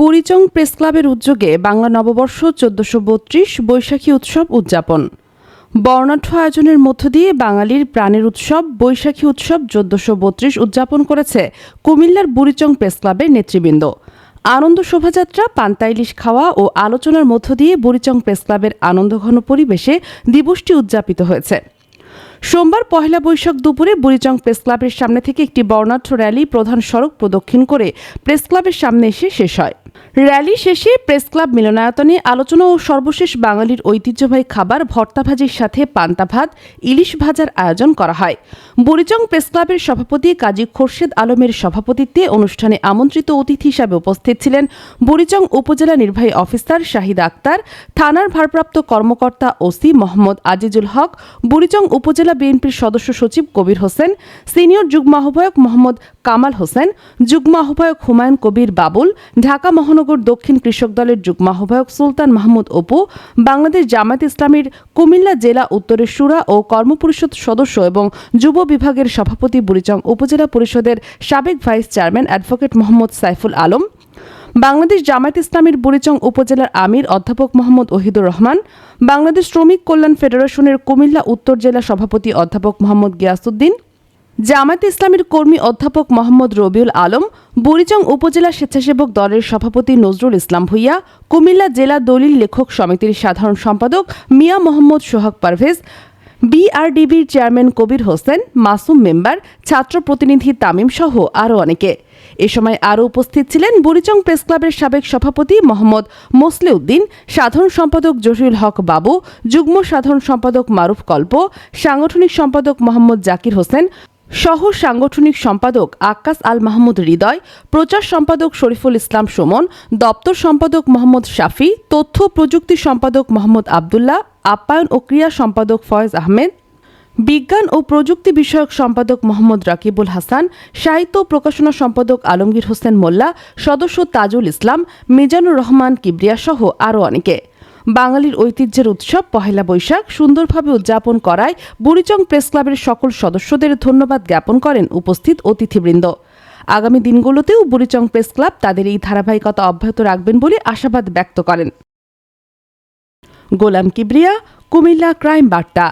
Burichang press ক্লাবের উদ্যোগে বাংলা নববর্ষ চোদ্দশো বত্রিশ বৈশাখী উৎসব উদযাপন। বর্ণাঢ্য আয়োজনের মধ্য দিয়ে বাঙালির প্রাণের উৎসব, বৈশাখী উৎসব চোদ্দশো বত্রিশ উদযাপন করেছে কুমিল্লার বুড়িচং প্রেস ক্লাবের নেতৃবৃন্দ। আনন্দ শোভাযাত্রা পান্তাইলিশ খাওয়া ও আলোচনার মধ্য দিয়ে বুড়িচং প্রেস ক্লাবের আনন্দঘন পরিবেশে দিবসটি উদযাপিত হয়েছে। সোমবার পহেলা বৈশাখ দুপুরে বুড়িচং প্রেস ক্লাবের সামনে থেকে একটি বর্ণাঢ্য র্যালি প্রধান সড়ক প্রদক্ষিণ করে প্রেস ক্লাবের সামনে এসে শেষ হয়। র্যালি শেষে প্রেস ক্লাব মিলনায়তনে আলোচনা ও সর্বশেষ বাঙালির ঐতিহ্যবাহী খাবার ভর্তা ভাজির সাথে পান্তা ভাত, ইলিশ ভাজার আয়োজন করা হয়। বুড়িচং প্রেস ক্লাবের সভাপতি কাজী খোরশেদ আলমের সভাপতিত্বে অনুষ্ঠানে আমন্ত্রিত অতিথি হিসাবে উপস্থিত ছিলেন বুড়িচং উপজেলা নির্বাহী অফিসার শাহিদ আক্তার, থানার ভারপ্রাপ্ত কর্মকর্তা ওসি মোহাম্মদ আজিজুল হক, বুড়িচং উপজেলা বিএনপির সদস্য সচিব কবির হোসেন, সিনিয়র যুগ্ম আহ্বায়ক মোহাম্মদ কামাল হোসেন, যুগ্ম আহ্বায়ক হুমায়ুন কবির বাবুল, ঢাকা মহানগর দক্ষিণ কৃষক দলের যুগ্ম আহ্বায়ক সুলতান মাহমুদ অপু, বাংলাদেশ জামায়াত ইসলামীর কুমিল্লা জেলা উত্তরের সুরা ও কর্মপরিষদ সদস্য এবং যুব বিভাগের সভাপতি বুড়িচং উপজেলা পরিষদের সাবেক vice chairman advocate Mohammad Saiful Alam, Bangladesh Jamaat ইসলামীর বুড়িচং উপজেলার আমির অধ্যাপক মোহাম্মদ ওহিদুর রহমান, বাংলাদেশ শ্রমিক কল্যাণ ফেডারেশনের কুমিল্লা উত্তর জেলা সভাপতি অধ্যাপক মোহাম্মদ গিয়াসুদ্দিন জামায়াত ইসলামের কর্মী অধ্যাপক মোহাম্মদ রবিউল আলম, বুড়িচং উপজেলা স্বেচ্ছাসেবক দলের সভাপতি নজরুল ইসলাম ভুইয়া, কুমিল্লা জেলা দলিল লেখক সমিতির সাধারণ সম্পাদক মিয়া মোহাম্মদ সোহাগ পারভেজ, বিআরডিবির চেয়ারম্যান কবির হোসেন, মাসুম মেম্বার, ছাত্র প্রতিনিধি তামিম সহ আরও অনেকে। এ সময় আরও উপস্থিত ছিলেন বুড়িচং প্রেস ক্লাবের সাবেক সভাপতি মোহাম্মদ মোসলেউদ্দিন, সাধারণ সম্পাদক জহিরুল হক বাবু, যুগ্ম সাধারণ সম্পাদক মারুফ কল্প, সাংগঠনিক সম্পাদক মোহাম্মদ জাকির হোসেন সহ সাংগঠনিক সম্পাদক আক্কাস আল মাহমুদ হৃদয়, প্রচার সম্পাদক শরীফুল ইসলাম সুমন, দপ্তর সম্পাদক মোহাম্মদ শাফি, তথ্য প্রযুক্তি সম্পাদক মোহাম্মদ আবদুল্লাহ, আপ্যায়ন ও ক্রিয়া সম্পাদক ফয়েজ আহমেদ, বিজ্ঞান ও প্রযুক্তি বিষয়ক সম্পাদক মোহাম্মদ রাকিবুল হাসান, সাহিত্য প্রকাশনা সম্পাদক আলমগীর হোসেন মোল্লা, সদস্য তাজুল ইসলাম, মিজানুর রহমান কিবরিয়া সহ আরও অনেকে। বাঙালির ঐতিহ্যের উৎসব, পহেলা বৈশাখ, সুন্দরভাবে উদযাপন করায় বুড়িচং প্রেস ক্লাবের সকল সদস্যদের ধন্যবাদ জ্ঞাপন করেন উপস্থিত অতিথিবৃন্দ। আগামী দিনগুলোতেও বুড়িচং প্রেস ক্লাব তাদের এই ধারাবাহিকতা অব্যাহত রাখবেন বলে আশাবাদ ব্যক্ত করেন। গোলাম কিবরিয়া, কুমিল্লা ক্রাইম বার্তা।